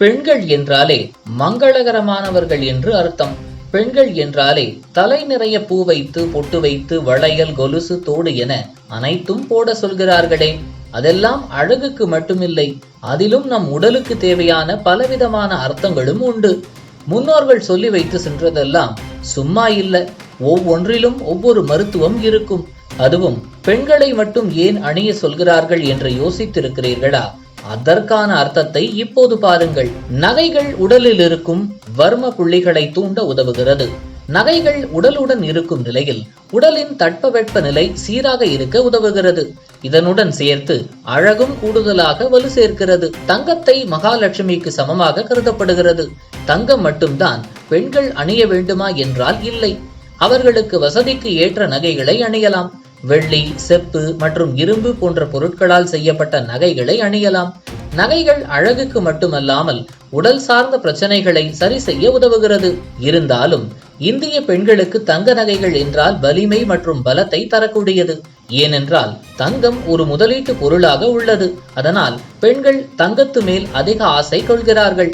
பெண்கள் என்றாலே மங்களகரமானவர்கள் என்று அர்த்தம். பெண்கள் என்றாலே தலை நிறைய பூ வைத்து பொட்டு வைத்து வளையல் கொலுசு தோடு என அனைத்தும் போட சொல்கிறார்களே. அதெல்லாம் அழகுக்கு மட்டுமில்லை. அதிலும் நம் உடலுக்கு தேவையான பலவிதமான அர்த்தங்களும் உண்டு. முன்னோர்கள் சொல்லி வைத்து சென்றதெல்லாம் சும்மா இல்ல. ஒவ்வொன்றிலும் ஒவ்வொரு மருத்துவம் இருக்கும். அதுவும் பெண்களை மட்டும் ஏன் அணிய சொல்கிறார்கள் என்று யோசித்திருக்கிறீர்களா? அதற்கான அர்த்தத்தை இப்போது பாருங்கள். நகைகள் உடலில் இருக்கும் வர்ம புள்ளிகளை தூண்ட உதவுகிறது. நகைகள் உடலுடன் இருக்கும் நிலையில் உடலின் தட்பவெட்ப நிலை சீராக இருக்க உதவுகிறது. இதனுடன் சேர்த்து அழகும் கூடுதலாக வலு சேர்க்கிறது. தங்கத்தை மகாலட்சுமிக்கு சமமாக கருதப்படுகிறது. தங்கம் மட்டும்தான் பெண்கள் அணிய வேண்டுமா என்றால் இல்லை. அவர்களுக்கு வசதிக்கு ஏற்ற நகைகளை அணியலாம். வெள்ளி செப்பு மற்றும் இரும்பு போன்ற பொருட்களால் செய்யப்பட்ட நகைகளை அணியலாம். நகைகள் அழகுக்கு மட்டுமல்லாமல் உடல் சார்ந்த பிரச்சனைகளை சரி செய்ய உதவுகிறது. இருந்தாலும் இந்திய பெண்களுக்கு தங்க நகைகள் என்றால் வலிமை மற்றும் பலத்தை தரக்கூடியது. ஏனென்றால் தங்கம் ஒரு முதலீட்டு பொருளாக உள்ளது. அதனால் பெண்கள் தங்கத்து மேல் அதிக ஆசை கொள்கிறார்கள்.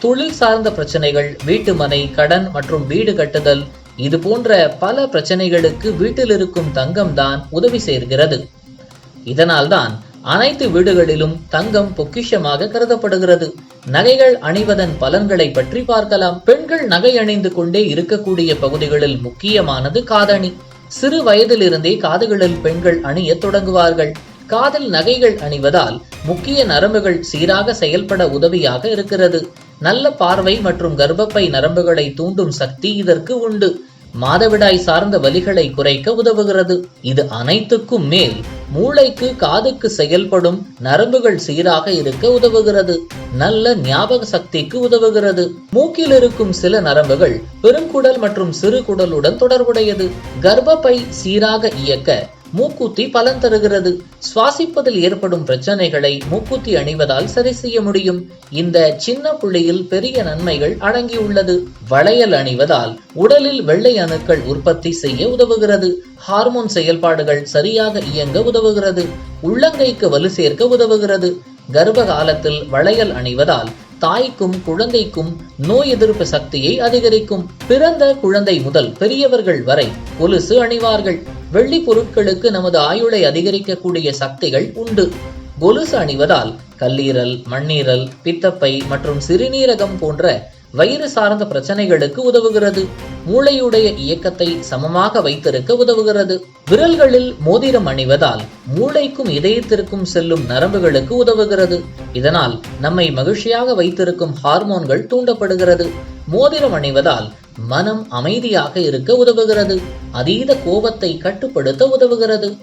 தொழில் சார்ந்த பிரச்சனைகள் வீட்டுமனை கடன் மற்றும் வீடு கட்டுதல் இது போன்ற பல பிரச்சனைகளுக்கு வீட்டில் இருக்கும் தங்கம் தான் உதவி சேர்கிறது இதனால்தான் அனைத்து வீடுகளிலும் தங்கம் பொக்கிஷமாக கருதப்படுகிறது. நகைகள் அணிவதன் பலன்களை பற்றி பார்க்கலாம். பெண்கள் நகை அணிந்து கொண்டே இருக்கக்கூடிய பகுதிகளில் முக்கியமானது காதணி. சிறு வயதிலிருந்தே காதுகளில் பெண்கள் அணிய தொடங்குவார்கள். காதில் நகைகள் அணிவதால் முக்கிய நரம்புகள் சீராக செயல்பட உதவியாக இருக்கிறது. நல்ல பார்வை மற்றும் கர்ப்பப்பை நரம்புகளை தூண்டும் சக்தி இதற்கு உண்டு. மாதவிடாய் சார்ந்த வலிகளை குறைக்க உதவுகிறது. இது அனைத்துக்கும் மேல். மூளைக்கு காதுக்கு செயல்படும் நரம்புகள் சீராக இருக்க உதவுகிறது. நல்ல ஞாபக சக்திக்கு உதவுகிறது. மூக்கில் இருக்கும் சில நரம்புகள் பெருங்குடல் மற்றும் சிறு குடலுடன் தொடர்புடையது. கர்ப்பப்பை சீராக இயக்க மூக்குத்தி பலன் தருகிறது. சுவாசிப்பதில் ஏற்படும் பிரச்சனைகளை மூக்குத்தி அணிவதால் சரி செய்ய முடியும். இந்த சின்ன புள்ளியில் பெரிய நன்மைகள் அடங்கியுள்ளது. வளையல் அணிவதால் உடலில் வெள்ளை அணுக்கள் உற்பத்தி செய்ய உதவுகிறது. ஹார்மோன் செயல்பாடுகள் சரியாக இயங்க உதவுகிறது. உள்ளங்கைக்கு வலு சேர்க்க உதவுகிறது. கர்ப்ப காலத்தில் வளையல் அணிவதால் தாய்க்கும் குழந்தைக்கும் நோய் எதிர்ப்பு சக்தியை அதிகரிக்கும். பிறந்த குழந்தை முதல் பெரியவர்கள் வரை கொலுசு அணிவார்கள். வெள்ளி பொருட்களுக்கு நமது ஆயுளை அதிகரிக்கக்கூடிய சக்திகள் உண்டு. கொலுசு அணிவதால் கல்லீரல் மண்ணீரல் பித்தப்பை மற்றும் சிறுநீரகம் போன்ற வயிறு சார்ந்த பிரச்சனைகளுக்கு உதவுகிறது. மூளையுடைய இயக்கத்தை சமமாக வைத்திருக்க உதவுகிறது. விரல்களில் மோதிரம் அணிவதால் மூளைக்கும் இதயத்திற்கும் செல்லும் நரம்புகளுக்கு உதவுகிறது. இதனால் நம்மை மகிழ்ச்சியாக வைத்திருக்கும் ஹார்மோன்கள் தூண்டப்படுகிறது. மோதிரம் அணிவதால் மனம் அமைதியாக இருக்க உதவுகிறது. அதீத கோபத்தை கட்டுப்படுத்த உதவுகிறது.